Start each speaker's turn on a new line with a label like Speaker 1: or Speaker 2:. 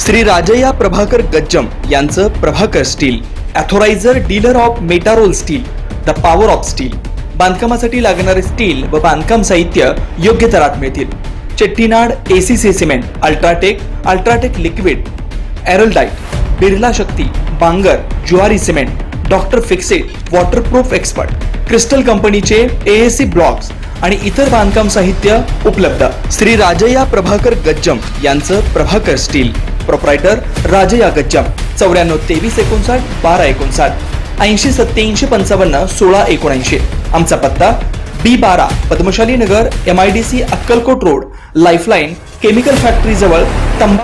Speaker 1: श्री राजया प्रभाकर गज्जम यांचं Prabhakar steel authoriser dealer of Metarol steel the power of steel. बांधकामासाठी लागणारे steel व बांधकाम साहित्य योग्य दरात मिळतील. Chettinad ACC cement UltraTech UltraTech liquid Araldite Birla Shakti Bangar Zuari cement doctor Fixit waterproof expert crystal कंपनीचे एएससी ब्लॉक्स आणि इतर बांधकाम साहित्य उपलब्ध. श्री राजया प्रभाकर गज्जम यांचं प्रभाकर स्टील. प्रोप्रायटर राजया गच्चम. चौऱ्याण्णव तेवीस एकोणसाठ बारा एकोणसाठ. ऐंशी सत्याऐंशी पंचावन्न सोळा एकोणऐंशी. आमचा पत्ता बी बारा Padmashali Nagar M I D C Akkalkot road lifeline chemical factory जवळ